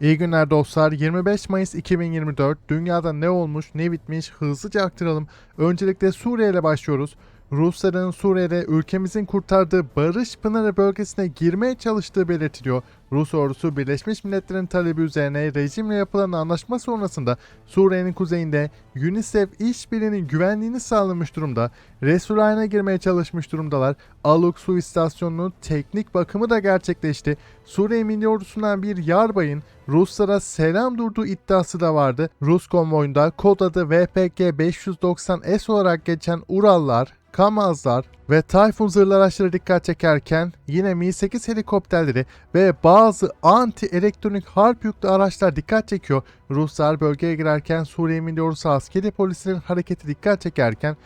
İyi günler dostlar. 25 Mayıs 2024. Dünyada ne olmuş, ne bitmiş hızlıca aktaralım. Öncelikle Suriye ile başlıyoruz. Rusların Suriye'de ülkemizin kurtardığı Barış Pınarı bölgesine girmeye çalıştığı belirtiliyor. Rus ordusu Birleşmiş Milletler'in talebi üzerine rejimle yapılan anlaşma sonrasında Suriye'nin kuzeyinde UNICEF işbirliğinin güvenliğini sağlamış durumda. Resulayn'a girmeye çalışmış durumdalar. Aluk su istasyonunun teknik bakımı da gerçekleşti. Suriye Milli Ordusu'ndan bir yarbayın Ruslara selam durduğu iddiası da vardı. Rus konvoyunda kod adı VPG 590S olarak geçen Urallar, Kamazlar ve Tayfun zırhlı araçları dikkat çekerken yine Mi-8 helikopterleri ve bazı anti-elektronik harp yüklü araçlar dikkat çekiyor. Ruslar bölgeye girerken Suriye Milli Ordusu askeri polislerin hareketi dikkat çekerken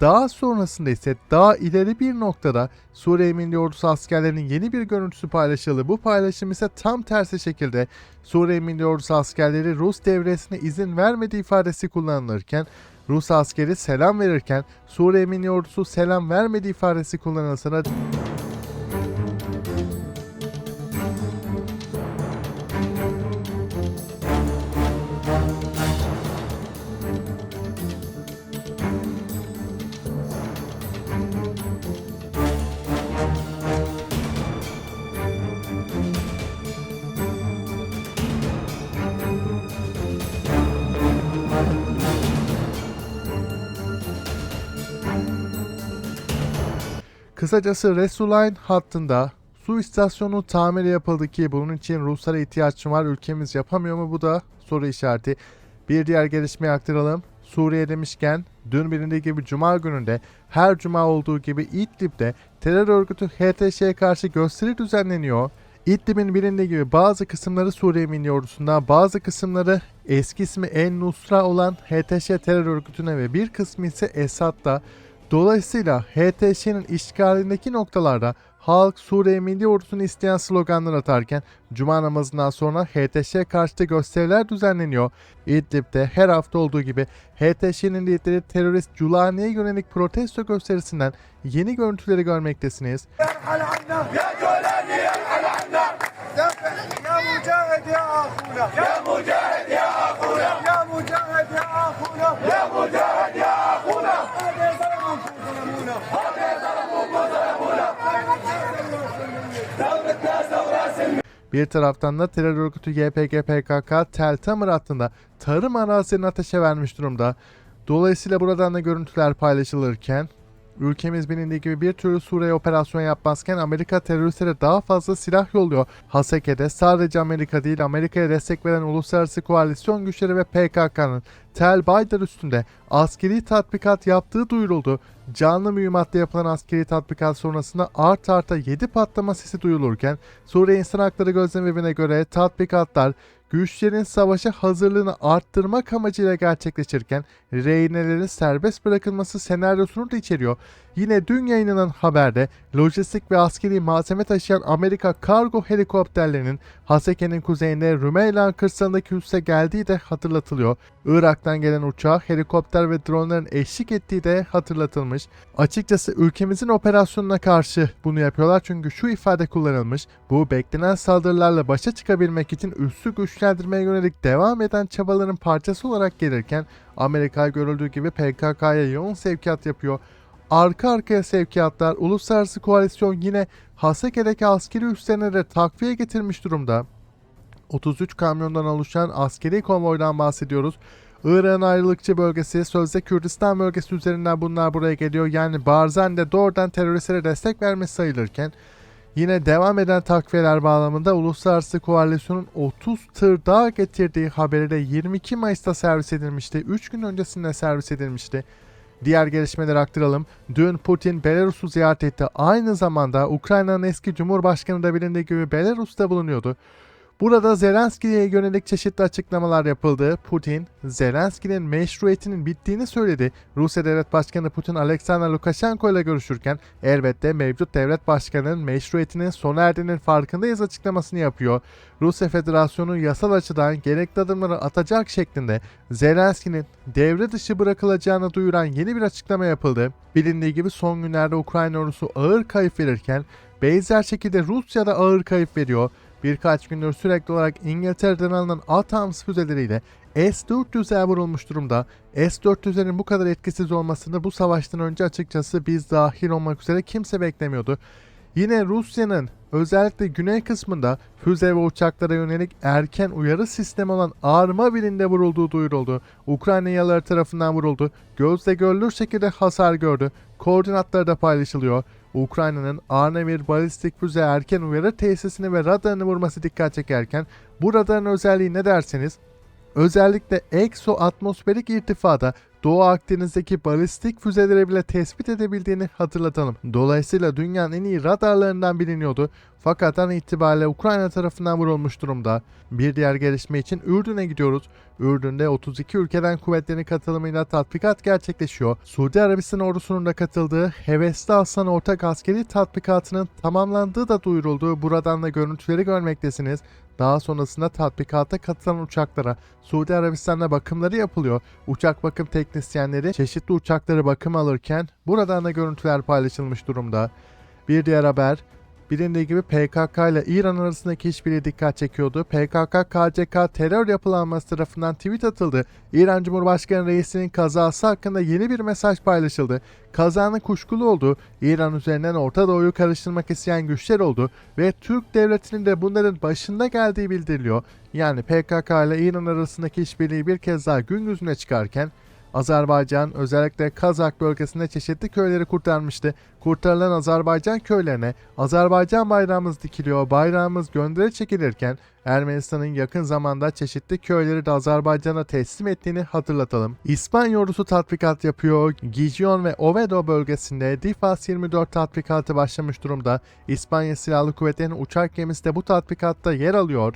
daha sonrasında ise daha ileri bir noktada Suriye Milli Ordusu askerlerinin yeni bir görüntüsü paylaşıldı. Bu paylaşım ise tam tersi şekilde Suriye Milli Ordusu askerleri Rus devresine izin vermediği ifadesi kullanılırken Rus askeri selam verirken Suriye Milli Ordusu selam vermediği ifadesi kullanılsa da Kısacası Resulayn hattında su istasyonu tamiri yapıldı ki bunun için Ruslara ihtiyaç var. Ülkemiz yapamıyor mu? Bu da soru işareti. Bir diğer gelişmeyi aktaralım. Suriye demişken dün bilindiği gibi Cuma gününde her Cuma olduğu gibi İdlib'de terör örgütü HTŞ'ye karşı gösteri düzenleniyor. İdlib'in bilindiği gibi bazı kısımları Suriye Milli Ordusu'na, bazı kısımları eski ismi En Nusra olan HTŞ terör örgütüne ve bir kısmı ise Esad'da. Dolayısıyla HTŞ'nin işgalindeki noktalarda halk Suriye Milli Ordusu'nu isteyen sloganlar atarken Cuma namazından sonra HTŞ karşıtı gösteriler düzenleniyor. İdlib'de her hafta olduğu gibi HTŞ'nin lideri terörist Culani'ye yönelik protesto gösterisinden yeni görüntüleri görmektesiniz. Ya Bir taraftan da terör örgütü YPG PKK Tel Tamir hattında tarım arazilerini ateşe vermiş durumda. Dolayısıyla buradan da görüntüler paylaşılırken ülkemiz bilindiği gibi bir türlü Suriye operasyon yapmazken Amerika teröristlere daha fazla silah yolluyor. Haseke'de sadece Amerika değil Amerika'ya destek veren uluslararası koalisyon güçleri ve PKK'nın Tel Baydar üstünde askeri tatbikat yaptığı duyuruldu. Canlı mühimmatla yapılan askeri tatbikat sonrasında art arta 7 patlama sesi duyulurken Suriye İnsan Hakları Gözlemevi'ne göre tatbikatlar güçlerin savaşa hazırlığını arttırmak amacıyla gerçekleşirken rehinelerin serbest bırakılması senaryosunu da içeriyor. Yine dün yayınlanan haberde lojistik ve askeri malzeme taşıyan Amerika kargo helikopterlerinin Haseke'nin kuzeyinde Rümeylan kırsalındaki üsse geldiği de hatırlatılıyor. Irak'tan gelen uçağa helikopter ve dronların eşlik ettiği de hatırlatılmış. Açıkçası ülkemizin operasyonuna karşı bunu yapıyorlar çünkü şu ifade kullanılmış. Bu beklenen saldırılarla başa çıkabilmek için üssü güçlendirmeye yönelik devam eden çabaların parçası olarak gelirken Amerika görüldüğü gibi PKK'ya yoğun sevkiyat yapıyor. Arka arkaya sevkiyatlar, uluslararası koalisyon yine Haseke'deki askeri üslerine de takviye getirmiş durumda. 33 kamyondan oluşan askeri konvoydan bahsediyoruz. Irak'ın ayrılıkçı bölgesi, sözde Kürdistan bölgesi üzerinden bunlar buraya geliyor. Yani Barzan de doğrudan teröristlere destek vermesi sayılırken yine devam eden takviyeler bağlamında uluslararası koalisyonun 30 tır daha getirdiği haberi de 22 Mayıs'ta servis edilmişti. 3 gün öncesinde servis edilmişti. Diğer gelişmeleri aktaralım. Dün Putin Belarus'u ziyaret etti. Aynı zamanda Ukrayna'nın eski Cumhurbaşkanı da bilindiği gibi Belarus'ta bulunuyordu. Burada Zelenski'ye yönelik çeşitli açıklamalar yapıldı. Putin, Zelenski'nin meşruiyetinin bittiğini söyledi. Rusya Devlet Başkanı Putin, Alexander Lukashenko ile görüşürken elbette mevcut devlet başkanının meşruiyetinin sona erdiğinin farkındayız açıklamasını yapıyor. Rusya Federasyonu yasal açıdan gerekli adımları atacak şeklinde Zelenski'nin devre dışı bırakılacağını duyuran yeni bir açıklama yapıldı. Bilindiği gibi son günlerde Ukrayna ordusu ağır kayıp verirken benzer şekilde Rusya da ağır kayıp veriyor. Birkaç gündür sürekli olarak İngiltere'den alınan ATAMS füzeleriyle S-400'e vurulmuş durumda. S-400'lerin bu kadar etkisiz olmasını bu savaştan önce açıkçası biz dahil olmak üzere kimse beklemiyordu. Yine Rusya'nın özellikle güney kısmında füze ve uçaklara yönelik erken uyarı sistemi olan Arma birinde vurulduğu duyuruldu. Ukrayna yaları tarafından vuruldu. Gözle görülür şekilde hasar gördü. Koordinatları da paylaşılıyor. Ukrayna'nın Arnavir balistik füze erken uyarı tesisini ve radarını vurması dikkat çekerken bu radarın özelliği ne derseniz özellikle ekso atmosferik irtifada Doğu Akdeniz'deki balistik füzeleri bile tespit edebildiğini hatırlatalım. Dolayısıyla dünyanın en iyi radarlarından biliniyordu. Fakat an itibariyle Ukrayna tarafından vurulmuş durumda. Bir diğer gelişme için Ürdün'e gidiyoruz. Ürdün'de 32 ülkeden kuvvetlerin katılımıyla tatbikat gerçekleşiyor. Suudi Arabistan ordusunun da katıldığı Hevesli Aslan ortak askeri tatbikatının tamamlandığı da duyuruldu. Buradan da görüntüleri görmektesiniz. Daha sonrasında tatbikata katılan uçaklara Suudi Arabistan'da bakımları yapılıyor. Uçak bakım teknisyenleri çeşitli uçakları bakım alırken buradan da görüntüler paylaşılmış durumda. Bir diğer haber Bilindiği gibi PKK ile İran arasındaki işbirliği dikkat çekiyordu. PKK-KCK terör yapılanması tarafından tweet atıldı. İran Cumhurbaşkanı reisinin kazası hakkında yeni bir mesaj paylaşıldı. Kazanın kuşkulu olduğu, İran üzerinden Orta Doğu'yu karıştırmak isteyen güçler oldu ve Türk devletinin de bunların başında geldiği bildiriliyor. Yani PKK ile İran arasındaki işbirliği bir kez daha gün yüzüne çıkarken Azerbaycan özellikle Kazak bölgesinde çeşitli köyleri kurtarmıştı. Kurtarılan Azerbaycan köylerine Azerbaycan bayrağımız dikiliyor, bayrağımız gönderi çekilirken Ermenistan'ın yakın zamanda çeşitli köyleri de Azerbaycan'a teslim ettiğini hatırlatalım. İspanya ordusu tatbikat yapıyor. Gijon ve Ovedo bölgesinde Difas 24 tatbikatı başlamış durumda. İspanya Silahlı Kuvvetleri'nin uçak gemisi de bu tatbikatta yer alıyor.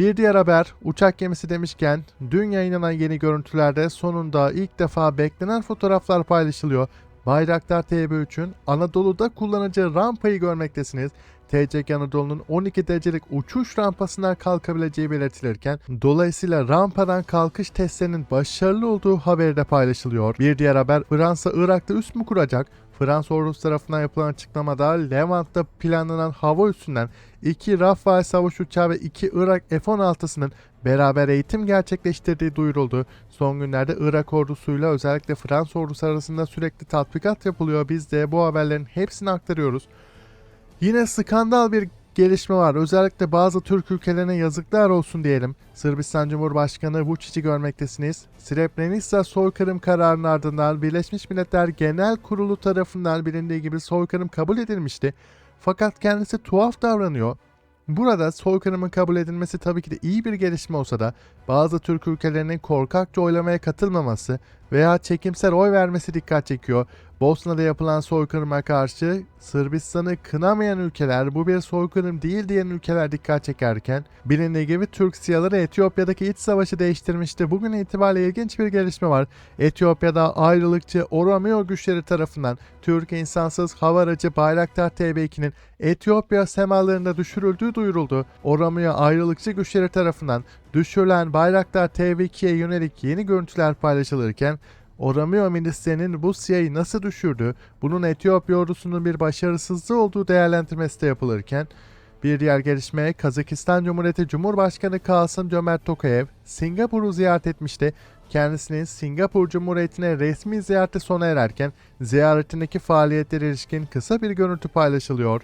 Bir diğer haber uçak gemisi demişken dün yayınlanan yeni görüntülerde sonunda ilk defa beklenen fotoğraflar paylaşılıyor. Bayraktar TB3'ün Anadolu'da kullanacağı rampayı görmektesiniz. TCK Anadolu'nun 12 derecelik uçuş rampasından kalkabileceği belirtilirken dolayısıyla rampadan kalkış testlerinin başarılı olduğu haberi de paylaşılıyor. Bir diğer haber Fransa Irak'ta üst mü kuracak? Fransa ordusu tarafından yapılan açıklamada Levant'ta planlanan hava üssünden 2 Rafale savaş uçağı ve 2 Irak F-16'sının beraber eğitim gerçekleştirdiği duyuruldu. Son günlerde Irak ordusuyla özellikle Fransa ordusu arasında sürekli tatbikat yapılıyor. Biz de bu haberlerin hepsini aktarıyoruz. Yine skandal bir gelişme var. Özellikle bazı Türk ülkelerine yazıklar olsun diyelim. Sırbistan Cumhurbaşkanı Vučić'i görmektesiniz. Srebrenica soykırım kararının ardından Birleşmiş Milletler Genel Kurulu tarafından bilindiği gibi soykırım kabul edilmişti. Fakat kendisi tuhaf davranıyor. Burada soykırımın kabul edilmesi tabii ki de iyi bir gelişme olsa da bazı Türk ülkelerinin korkakça oylamaya katılmaması veya çekimsel oy vermesi dikkat çekiyor. Bosna'da yapılan soykırıma karşı Sırbistan'ı kınamayan ülkeler bu bir soykırım değil diyen ülkeler dikkat çekerken bilindiği gibi Türk siyaları Etiyopya'daki iç savaşı değiştirmişti. Bugün itibariyle ilginç bir gelişme var. Etiyopya'da ayrılıkçı Oromio güçleri tarafından Türk insansız hava aracı Bayraktar TB2'nin Etiyopya semalarında düşürüldüğü duyuruldu. Oromio ayrılıkçı güçleri tarafından düşürülen Bayraktar TB2'ye yönelik yeni görüntüler paylaşılırken Oramio milislerinin bu siyayı nasıl düşürdü, bunun Etiyopya ordusunun bir başarısızlığı olduğu değerlendirmesi de yapılırken, bir diğer gelişme Kazakistan Cumhuriyeti Cumhurbaşkanı Kasım Cömert Tokayev Singapur'u ziyaret etmişti. Kendisinin Singapur Cumhuriyeti'ne resmi ziyareti sona ererken ziyaretindeki faaliyetlere ilişkin kısa bir görüntü paylaşılıyor.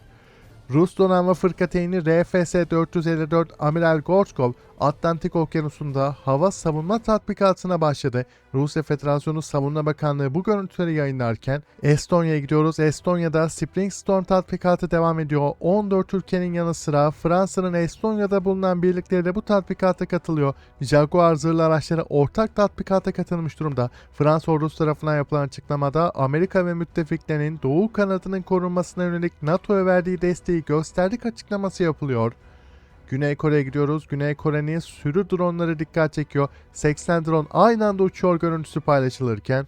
Rus donanma fırkateyni RFS-454 Amiral Gorchkov Atlantik Okyanusu'nda hava savunma tatbikatına başladı. Rusya Federasyonu Savunma Bakanlığı bu görüntüleri yayınlarken Estonya'ya gidiyoruz. Estonya'da Spring Storm tatbikatı devam ediyor. 14 ülkenin yanı sıra Fransa'nın Estonya'da bulunan birlikleri de bu tatbikata katılıyor. Jaguar zırhlı araçları ortak tatbikata katılmış durumda. Fransa ordusu tarafından yapılan açıklamada Amerika ve müttefiklerinin Doğu kanadının korunmasına yönelik NATO'ya verdiği desteği gösterdik açıklaması yapılıyor. Güney Kore'ye gidiyoruz. Güney Kore'nin sürü dronları dikkat çekiyor. 80 drone aynı anda uçuyor görüntüsü paylaşılırken.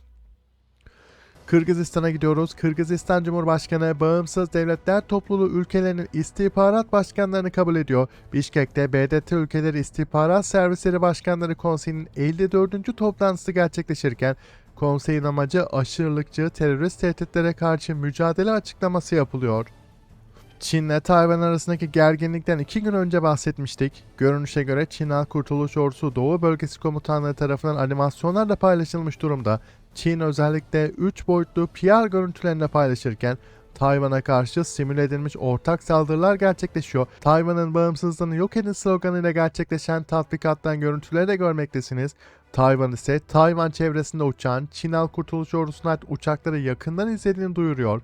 Kırgızistan'a gidiyoruz. Kırgızistan Cumhurbaşkanı bağımsız devletler topluluğu ülkelerinin istihbarat başkanlarını kabul ediyor. Bişkek'te BDT ülkeleri istihbarat servisleri başkanları konseyinin 54. toplantısı gerçekleşirken konseyin amacı aşırılıkçı terörist tehditlere karşı mücadele açıklaması yapılıyor. Çin'le Tayvan arasındaki gerginlikten iki gün önce bahsetmiştik. Görünüşe göre Çin Halk Kurtuluş Ordusu Doğu Bölgesi Komutanlığı tarafından animasyonlar da paylaşılmış durumda. Çin özellikle 3 boyutlu PR görüntülerini paylaşırken Tayvan'a karşı simüle edilmiş ortak saldırılar gerçekleşiyor. Tayvan'ın bağımsızlığını yok edin sloganıyla gerçekleşen tatbikattan görüntüleri de görmektesiniz. Tayvan ise Tayvan çevresinde uçan Çin Halk Kurtuluş Ordusu'na ait uçakları yakından izlediğini duyuruyor.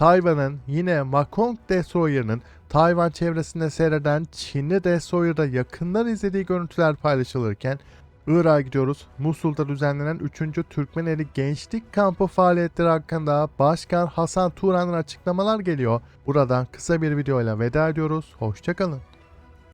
Tayvan'ın yine Makong Destroyer'ının Tayvan çevresinde seyreden Çinli Destroyer'da yakından izlediği görüntüler paylaşılırken Irak'a gidiyoruz. Musul'da düzenlenen 3. Türkmeneli Gençlik Kampı faaliyetleri hakkında Başkan Hasan Turan'ın açıklamalar geliyor. Buradan kısa bir videoyla veda ediyoruz. Hoşçakalın.